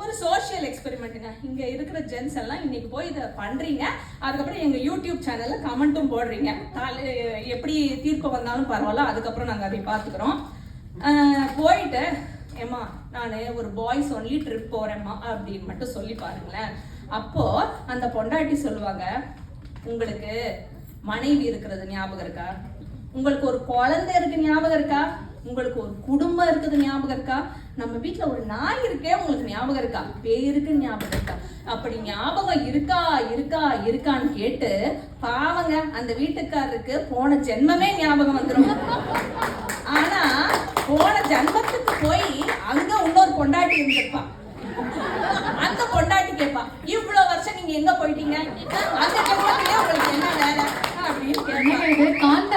ஒரு சோஷியல் எக்ஸ்பெரிமெண்ட்டுங்க இங்க இருக்கிற ஜென்ஸ் எல்லாம் இன்னைக்கு போய் இதை பண்றீங்க. அதுக்கப்புறம் எங்க யூடியூப் சேனல்ல கமெண்ட்டும் போடுறீங்க. எப்படி தீர்ப்பு வந்தாலும் பரவாயில்ல அதுக்கப்புறம் நாங்க அதை பார்த்துக்கிறோம். போயிட்டு ஏம்மா நான் ஒரு பாய்ஸ் ஒன்லி ட்ரிப் போறேம்மா அப்படின்னு மட்டும் சொல்லி பாருங்களேன். அப்போ அந்த பொண்டாட்டி சொல்லுவாங்க உங்களுக்கு மனைவி இருக்கிறது ஞாபகம் இருக்கா? உங்களுக்கு ஒரு குழந்தை இருக்கு ஞாபகம் இருக்கா? உங்களுக்கு ஒரு குடும்பம் இருக்குது ஞாபகம் இருக்கா? நம்ம வீட்டில் ஒரு நாய் இருக்கே உங்களுக்கு ஞாபகம் இருக்கா? பேருக்கு ஞாபகம் இருக்கா? அப்படி ஞாபகம் இருக்கா இருக்கா இருக்கான்னு கேட்டு பாவங்க அந்த வீட்டுக்காரருக்கு போன ஜென்மமே ஞாபகம் வந்துரும். ஆனா போன ஜென்மத்துக்கு போய் அங்க இன்னொரு கொண்டாட்டி இருந்திருப்பா. அந்த பொண்டாட்டி கேட்பா இவ்வளவு வருஷம் நீங்க எங்க போயிட்டீங்க? அந்த ஜென்மத்திலே உங்களுக்கு என்ன வேலை? அப்படின்னு கேட்பாங்க